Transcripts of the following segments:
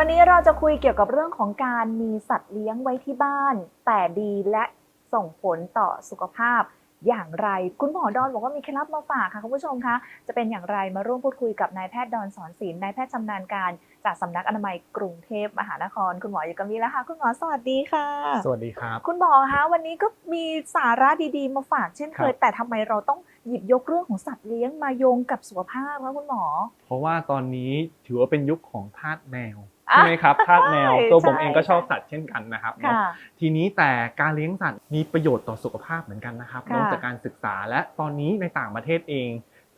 วันนี้เราจะคุยเกี่ยวกับเรื่องของการมีสัตว์เลี้ยงไว้ที่บ้าน แต่ดีและส่งผลต่อสุขภาพอย่างไร คุณหมอดอนบอกว่ามีเคล็ดลับมาฝากค่ะคุณผู้ชมคะ จะเป็นอย่างไรมาร่วมพูดคุยกับนายแพทย์ดอนสอนศิลป์นายแพทย์ชำนาญการจากสำนักอนามัยกรุงเทพมหานคร คุณหมออยู่กับนี้แล้วค่ะ คุณหมอสวัสดีค่ะ สวัสดีครับ คุณหมอคะวันนี้ก็มีสาระดีๆ มาฝากเช่นเคยครับแต่ทำไมเราต้องหยิบยกเรื่องของสัตว์เลี้ยงมาโยงกับสุขภาพคะคุณหมอ เพราะว่าตอนนี้ถือว่าเป็นยุคของทาสแมวอะ ใช่ไหมครับทาสแมวใช่ตัวผมใช่เองก็ชอบสัตว์เช่นกันนะครับเนอะค่ะทีนี้แต่การเลี้ยงสัตว์มีประโยชน์ต่อสุขภาพเหมือนกันนะครับค่ะนอกจากการศึกษาและตอนนี้ในต่างประเทศเอง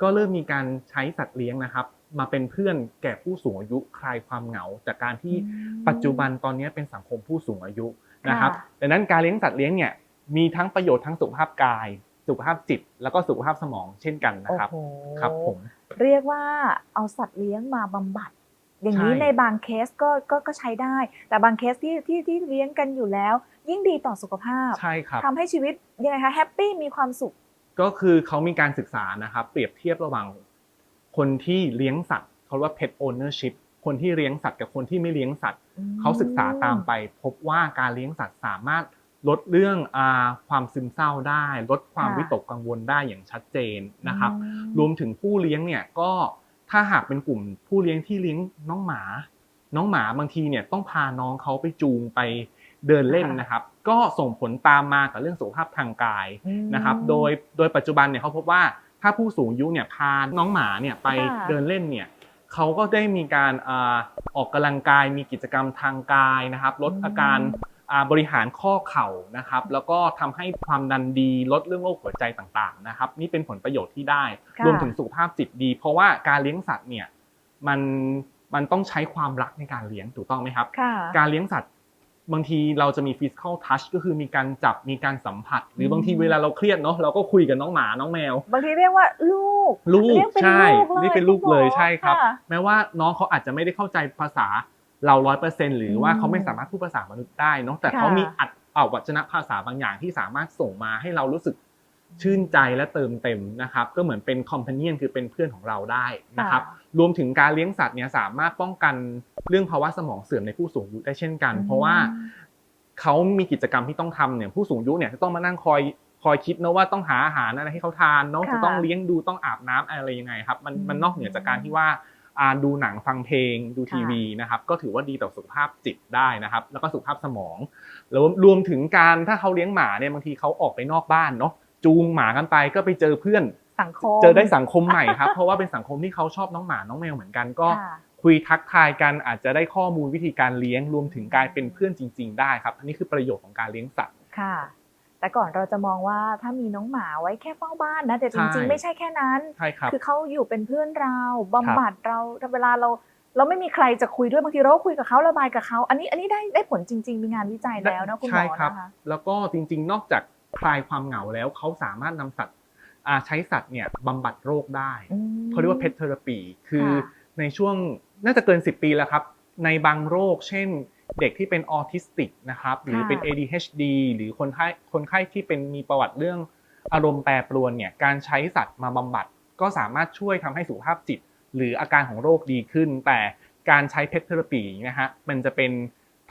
ก็เริ่มมีการใช้สัตว์เลี้ยงนะครับ มาเป็นเพื่อนแก่ผู้สูงอายุคลายความเหงา จากการที่อืมปัจจุบันตอนนี้เป็นสังคมผู้สูงอายุนะครับค่ะดังนั้นการเลี้ยงสัตว์เลี้ยงเนี่ยมีทั้งประโยชน์ทั้งสุขภาพกาย สุขภาพจิต แล้วก็สุขภาพสมองเช่นกันนะครับโอ้โหครับผมเรียกว่าเอาสัตว์เลี้ยงมาบำบัด อย่างนี้ใช่ ในบางเคสก็ก็ก็ใช้ได้ แต่บางเคสที่ที่ที่เลี้ยงกันอยู่แล้ว ยิ่งดีต่อสุขภาพใช่ครับ ทำให้ชีวิตยังไงคะแฮปปี้มีความสุข ก็คือเขามีการศึกษานะครับ เปรียบเทียบระหว่างคนที่เลี้ยงสัตว์เขาเรียกว่า pet ownership คนที่เลี้ยงสัตว์กับคนที่ไม่เลี้ยงสัตว์อืมเขาศึกษาตามไป พบว่าการเลี้ยงสัตว์สามารถลดเรื่องอาความซึมเศร้าได้ ลดความค่ะ วิตกกังวลได้อย่างชัดเจนนะครับ อืม รวมถึงผู้เลี้ยงเนี่ยก็ ถ้าหากเป็นกลุ่มผู้เลี้ยงที่เลี้ยงน้องหมา น้องหมาบางทีเนี่ยต้องพาน้องเขาไปจูงไปเดินเล่นนะครับ ก็ส่งผลตามมากับเรื่องสุขภาพทางกายอืมนะครับ โดยโดยปัจจุบันเนี่ยเขาพบว่าถ้าผู้สูงอายุเนี่ยพาน้องหมาเนี่ยไปค่ะเดินเล่นเนี่ยเขาก็ได้มีการอาออกกำลังกายมีกิจกรรมทางกายนะครับ ลดอาการอ่า บริหารข้อเข่านะครับแล้วก็ทำให้ความดันดีลดเรื่องโรคหัวใจต่างๆนะครับนี่เป็นผลประโยชน์ที่ได้ค่ะรวมถึงสุขภาพจิตดี เพราะว่าการเลี้ยงสัตว์เนี่ยมันมันต้องใช้ความรักในการเลี้ยงถูกต้องไหมครับค่ะการเลี้ยงสัตว์บางทีเราจะมี physical touch ก็คือมีการจับมีการสัมผัส หรือมบางทีเวลาเราเครียดเนาะเราก็คุยกับน้องหมาน้องแมว บางทีเรียกว่าลูก ลูกเรียกเป็นใช่ลูกเลยนี่เป็นลูกเลยคุณหมอใช่ครับค่ะแม้ว่าน้องเขาอาจจะไม่ได้เข้าใจภาษา เราร้อยเปอร์เซ็นหรือว่าอืมเขาไม่สามารถพูดภาษามนุษย์ได้เนาะแต่ค่ะเขามีอัดเอาวัจนภาษาบางอย่างที่สามารถส่งมาให้เรารู้สึกชื่นใจและเติมเต็มนะครับ ก็เหมือนเป็นคอมเพนเนียนคือเป็นเพื่อนของเราได้นะครับ รวมถึงการเลี้ยงสัตว์เนี่ยสามารถป้องกันเรื่องภาวะสมองเสื่อมในผู้สูงอายุได้เช่นกัน เพราะว่าเขามีกิจกรรมที่ต้องทำเนี่ยผู้สูงอายุเนี่ยจะต้องมานั่งคอยคอยคิดนะว่าต้องหาอาหารอะไรให้เขาทานเนาะค่ะจะต้องเลี้ยงดูต้องอาบน้ำอะไรยังไงครับ มันอืมมันนอกเหนือจากการที่ว่าอ่า ดูหนังฟังเพลงดูค่ะทีวีนะครับก็ถือว่าดีต่อสุขภาพจิตได้นะครับ แล้วก็สุขภาพสมองแล้วรวมถึงการถ้าเขาเลี้ยงหมาเนี่ยบางทีเขาออกไปนอกบ้านเนาะจูงหมากันไปก็ไปเจอเพื่อนสังคมเจอได้สังคมใหม่ครับเพราะว่าเป็นสังคมที่เขาชอบน้องหมาน้องแมวเหมือนกันก็ค่ะคุยทักทายกันอาจจะได้ข้อมูลวิธีการเลี้ยงรวมถึงกลายเป็นเพื่อนจริง ๆ ได้ครับอันนี้คือประโยชน์ของการเลี้ยงสัตว์ค่ะ แต่ก่อนเราจะมองว่าถ้ามีน้องหมาไว้แค่เฝ้าบ้านนะแต่จริงใช่ๆไม่ใช่แค่นั้นใช่ครับคือเขาอยู่เป็นเพื่อนเราบำบัดเราเวลาเราเราไม่มีใครจะคุยด้วยบางทีเราก็คุยกับเขาระบายกับเขาอันนี้อันนี้ได้ได้ผลจริง ๆ มีงานวิจัยแล้วนะคุณหมใช่อครับนะคะแล้วก็จริง ๆ นอกจากคลายความเหงาแล้วเขาสามารถนำสัตว์อ่าใช้สัตว์เนี่ยบำบัดโรคได้อืมเขาเรียกว่าเพ t เทอราปี คือค่ะในช่วงน่าจะเกิน 10 ปีแล้วครับ ในบางโรคเช่น เด็กที่เป็นออทิสติกนะครับหรือเป็นค่ะ ADHD หรือคนไข้คนไข้ที่เป็นมีประวัติเรื่องอารมณ์แปรปรวนเนี่ยการใช้สัตว์มาบำบัด ก็สามารถช่วยทำให้สุขภาพจิต หรืออาการของโรคดีขึ้น แต่การใช้เพ t เทอราปีนะฮะมันจะเป็น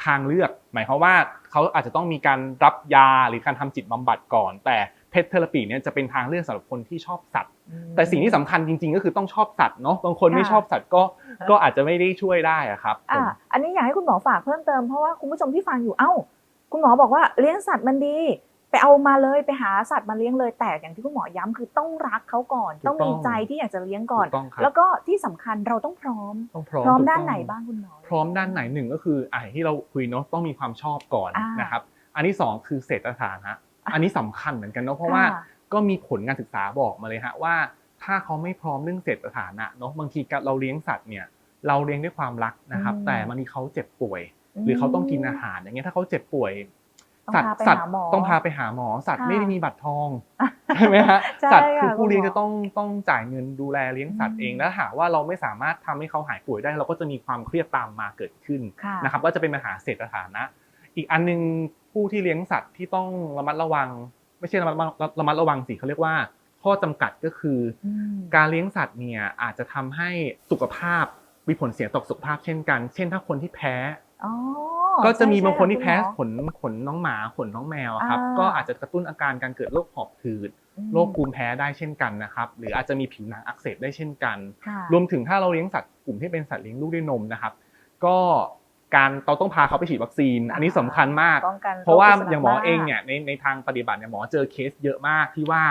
ทางเลือก หมายความว่าเขาอาจจะต้องมีการรับยาหรือการทำจิตบำบัดก่อน แต่ เพ t เทอราปีเนี่ยจะเป็นทางเลือกสำหรับคนที่ชอบสัตว์อืมแต่สิ่งที่สำคัญจริง ๆ ก็คือต้องชอบสัตว์เนาะบางคนไม่ค่ะชอบสัตว์ก็ก็อาจจะไม่ได้ช่วยได้อะครับผอะมอันนี้อยากให้คุณหมอฝากเพิ่มเติมเพราะว่าคุณผู้ชมที่ฟังอยู่เอ้า คุณหมอบอกว่าเลี้ยงสัตว์มันดีไปเอามาเลยไปหาสัตว์มาเลี้ยงเลยแต่อย่างที่คุณหมอย้ำคือต้องรักเขาก่อนถูกต้ต้อองงมีใจที่อยากจะเลี้ยงก่อนถูกต้องครับแล้วก็ที่สำคัญเราต้องพร้อมต้องพร้อมพร้อมถูกด้านต้ไหนบ้างคุณหมอ พร้อมด้านไหนหนึ่งก็คืออะที่เราคุยเนาะต้องมีความชอบก่อนอ่านนะครับ อันที่สองคือเศรษฐฐานะ อันนี้สำคัญเหมือนกันเนาะเพราะว่าค่ะก็มีผลการศึกษาบอกมาเลยฮะว่า ถ้าเขาไม่พร้อมเรื่องเศรษฐฐานะเนาะบางทีเราเลี้ยงสัตว์เนี่ยเราเลี้ยงด้วยความรักนะครับอืมแต่บางทีเขาเจ็บป่วย หรือเขาต้องกินอาหารอย่างเงี้ยถ้าเขาเจ็บป่วยต้องสัตพาว์ไปสัตว์หาหมอต้องพาไปหาหมอสัตว์ค่ะไม่ได้มีบัตรทองใช่ไหมฮะใช่สัตว์คือค่ะผู้เลี้ยงคุณหมอจะต้องต้องจ่ายเงินดูแลเลี้ยงสัตว์เองอืมแล้วหากว่าเราไม่สามารถทำให้เขาหายป่วยได้ เราก็จะมีความเครียดตามมาเกิดขึ้นค่ะนะครับก็จะเป็นปัญหาเศรษฐฐานะ อีกอันหนึงผู้ที่เลี้ยงสัตว์ที่ต้องระมัดระวัง ไม่ใช่ระมัดระวังระมัดระวังสิเขาเรียกว่า ข้อจำกัดก็คือออืมการเลี้ยงสัตว์เนี่ยอาจจะทำให้สุขภาพมีผลเสียต่อสุขภาพเช่นกัน เช่นถ้าคนที่แพ้อ๋อก็จะมีใช่บางคนที่ใช่แพ้ณหมอขนขนน้องหมาขนน้องแมวอะครับอ่าก็อาจจะกระตุ้นอาการการเกิดโรคหอบหืดอืมโรคภูมิแพ้ได้เช่นกันนะครับ หรืออาจจะมีผิวหนังอักเสบได้เช่นกันค่ะรวมถึงถ้าเราเลี้ยงสัตว์กลุ่มที่เป็นสัตว์เลี้ยงลูกด้วยนมนะครับ ก็ การเราต้องพาเขาไปฉีดวัคซีน อันนี้สำคัญมากป้องกันเพราะว่าโคพิษสุนัขอย่างหมอบ้เองเนี่ยในในทางปฏิบัติเนี่ยหมอเจอเคสเยอะมากที่ว่า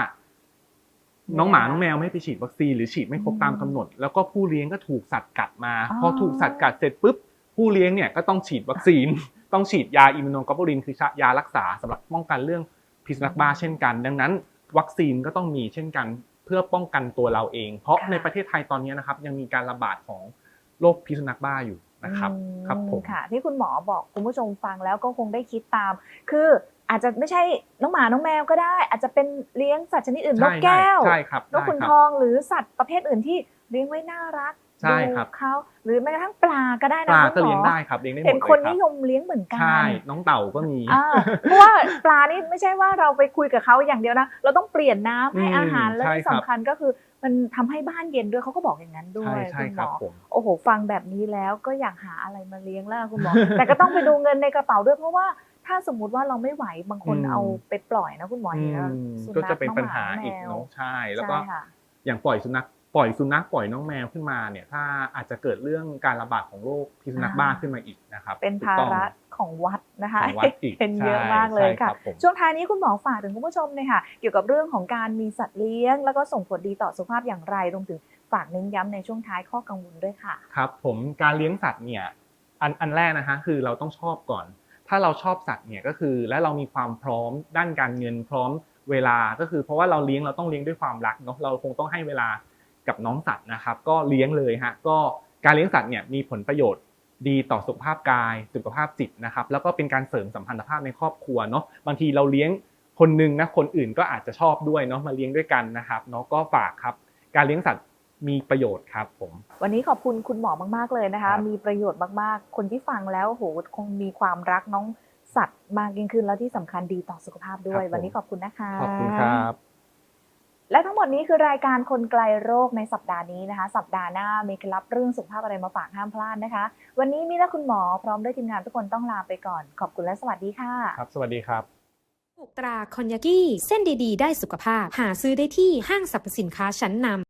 น้องหมาน้องแมวไม่ไปฉีดวัคซีนหรือฉีดไม่ครบตามกำหนด แล้วก็ผู้เลี้ยงก็ถูกสัตว์กัดมาอ๋อพอถูกสัตว์กัดเสร็จปุ๊บผู้เลี้ยงเนี่ยก็ต้องฉีดวัคซีน ต้องฉีดยาอิมมูโนกลบูลินคือยารักษาสำหรับป้องกันเรื่องพิษสุนัขบ้าเช่นกัน ดังนั้น วัคซีนก็ต้องมีเช่นกันเพื่อป้องกันตัวเราเอง เพราะค่ะในประเทศไทยตอนนี้นะครับยังมีการระบาดของโรคพิษสุนัขบ้าอยู่ นะครับอืมครับผมค่ะ ที่คุณหมอบอกคุณผู้ชมฟังแล้วก็คงได้คิดตาม คืออาจจะไม่ใช่น้องหมาน้องแมวก็ได้ อาจจะเป็นเลี้ยงสัตว์ชนิดอื่นนใช่กแก้วใช่ครับนกขุนได้ทครับองหรือสัตว์ประเภทอื่นที่เลี้ยงไว้น่ารัก ใช่ครับดูเขาหรือแม้กระทั่งปลาก็ได้ปนะลาคุณก็หมอเลี้ยงได้ครับเลี้ยงได้หมดเห็นเลยคนครันิบยมเลี้ยงเหมือนกันใช่น้องเต่าก็มีอ่าเพราะว่าปลานี่ไม่ใช่ว่าเราไปคุยกับเขาอย่างเดียวนะเราต้องเปลี่ยนน้ำให้อืมอาหารและใช่ที่ครับสำคัญก็คือมันทำให้บ้านเย็นด้วยเขาก็บอกอย่างนั้นด้วใช่ยใช่คุณหคมรับอผมโอ้โห ฟังแบบนี้แล้วก็อยากหาอะไรมาเลี้ยงแล้วคุณหมอแต่ก็ต้องไปดูเงินในกระเป๋าด้วยเพราะว่าถ้าสมมุติว่าเราไม่ไหวบางคนอืมเอาไปปล่อยนะคุณหมออืเห็นแล้วมสุก็นัจะขเป็นองปัญมหาแมอีกวเนาะใช่แล้วก็ใช่ค่ะอย่างปล่อยสุนัข ปล่อยสุนัขปล่อยน้องแมวขึ้นมาเนี่ย ถ้าอาจจะเกิดเรื่องการระบาดของโรคพิษสุนัขบ้าอ่าขึ้นมาอีกนะครับ เป็นถูกภาต้องระของวัดนะคะของวัดอีกเป็นเยอะใช่มากเลยใช่ค่ะรับผมช่วงท้ายนี้คุณหมอฝากถึงคุณผู้ชมเลยค่ะ เกี่ยวกับเรื่องของการมีสัตว์เลี้ยง แล้วก็ส่งผลดีต่อสุขภาพอย่างไรรวมถึงฝากเน้นย้ำในช่วงท้ายข้อกังวลด้วยค่ะ ครับผมการเลี้ยงสัตว์เนี่ยอันอันแรกนะฮะคือเราต้องชอบก่อน ถ้าเราชอบสัตว์เนี่ยก็คือและเรามีความพร้อมด้านการเงินพร้อมเวลาก็คือเพราะว่าเราเลี้ยงเราต้องเลี้ยงด้วยความรักเนาะเราคงต้องให้เวลา กับน้องสัตว์นะครับ ก็เลี้ยงเลยฮะก็การเลี้ยงสัตว์เนี่ยมีผลประโยชน์ดีต่อสุขภาพกาย สุขภาพจิตนะครับ แล้วก็เป็นการเสริมสัมพันธภาพในครอบครัวเนาะบางทีเราเลี้ยงคนหนึ่งนะคนอื่นก็อาจจะชอบด้วยเนาะมาเลี้ยงด้วยกันนะครับเนาะก็ฝากครับ การเลี้ยงสัตว์มีประโยชน์ครับผม วันนี้ขอบคุณคุณหมอมากๆเลยนะคะครับมีประโยชน์มากๆ คนที่ฟังแล้วโอ้โหคงมีความรักน้องสัตว์มากยิ่งขึ้นแล้วที่สำคัญดีต่อสุขภาพด้วย วันนี้ขอบคุณนะคะขอบคุณครับ และทั้งหมดนี้คือรายการคนไกลโรคในสัปดาห์นี้นะคะ สัปดาห์หน้ามีเคล็ดลับเรื่องสุขภาพอะไรมาฝากห้ามพลาดนะคะ วันนี้มีและคุณหมอพร้อมด้วยทีมงานทุกคนต้องลาไปก่อน ขอบคุณและสวัสดีค่ะ ครับ สวัสดีครับถูกตราคอนยากิเส้นดีๆ ได้สุขภาพ หาซื้อได้ที่ห้างสรรพสินค้าชั้นนำ